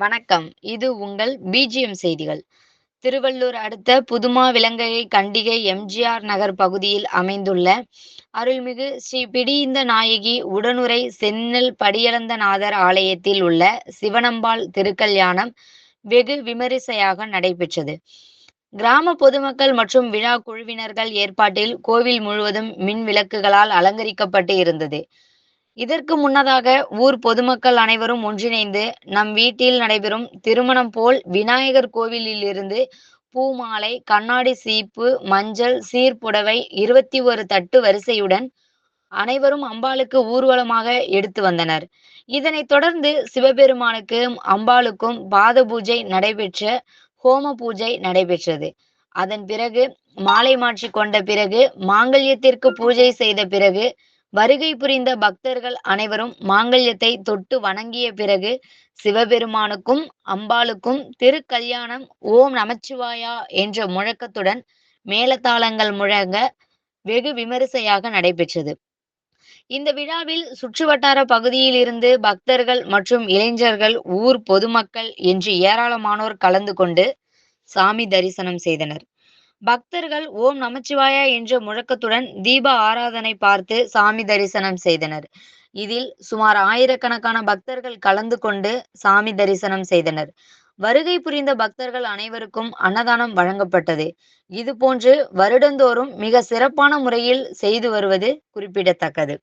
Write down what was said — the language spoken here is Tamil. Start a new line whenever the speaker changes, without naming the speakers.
வணக்கம். இது உங்கள் பிஜிஎம் செய்திகள். திருவள்ளூர் அடுத்த புதுமா விலங்கையை கண்டிகை எம்ஜிஆர் நகர் பகுதியில் அமைந்துள்ள அருள்மிகு ஸ்ரீ பிடிந்த நாயகி உடனுறை செந்நெல் படியளந்தநாதர் ஆலயத்தில் உள்ள சிவனம்பாள் திருக்கல்யாணம் வெகு விமரிசையாக நடைபெற்றது. கிராம பொதுமக்கள் மற்றும் விழா குழுவினர்கள் ஏற்பாட்டில் கோவில் முழுவதும் மின் விளக்குகளால் அலங்கரிக்கப்பட்டு இருந்தது. இதற்கு முன்னதாக ஊர் பொதுமக்கள் அனைவரும் ஒன்றிணைந்து நம் வீட்டில் நடைபெறும் திருமணம் போல் விநாயகர் கோவிலில் இருந்து பூமாலை கண்ணாடி சீப்பு மஞ்சள் சீர்புடவை இருபத்தி ஒரு தட்டு வரிசையுடன் அனைவரும் அம்பாளுக்கு ஊர்வலமாக எடுத்து வந்தனர். இதனைத் தொடர்ந்து சிவபெருமானுக்கும் அம்பாளுக்கும் பாத பூஜை நடைபெற்ற ஹோம பூஜை நடைபெற்றது. அதன் பிறகு மாலை மாற்றி கொண்ட பிறகு மாங்கல்யத்திற்கு பூஜை செய்த பிறகு வருகை புரிந்த பக்தர்கள் அனைவரும் மாங்கல்யத்தை தொட்டு வணங்கிய பிறகு சிவபெருமானுக்கும் அம்பாளுக்கும் திருக்கல்யாணம் ஓம் நமச்சிவாயா என்ற முழக்கத்துடன் மேலத்தாளங்கள் முழங்க வெகு விமரிசையாக நடைபெற்றது. இந்த விழாவில் சுற்றுவட்டார பகுதியில் இருந்து பக்தர்கள் மற்றும் இளைஞர்கள் ஊர் பொதுமக்கள் என்று ஏராளமானோர் கலந்து கொண்டு சாமி தரிசனம் செய்தனர். பக்தர்கள் ஓம் நமச்சிவாயா என்ற முழக்கத்துடன் தீப ஆராதனை பார்த்து சாமி தரிசனம் செய்தனர். இதில் சுமார் ஆயிரக்கணக்கான பக்தர்கள் கலந்து கொண்டு சாமி தரிசனம் செய்தனர். வருகை புரிந்த பக்தர்கள் அனைவருக்கும் அன்னதானம் வழங்கப்பட்டது. இது போன்று வருடந்தோறும் மிக சிறப்பான முறையில் செய்து வருவது குறிப்பிடத்தக்கது.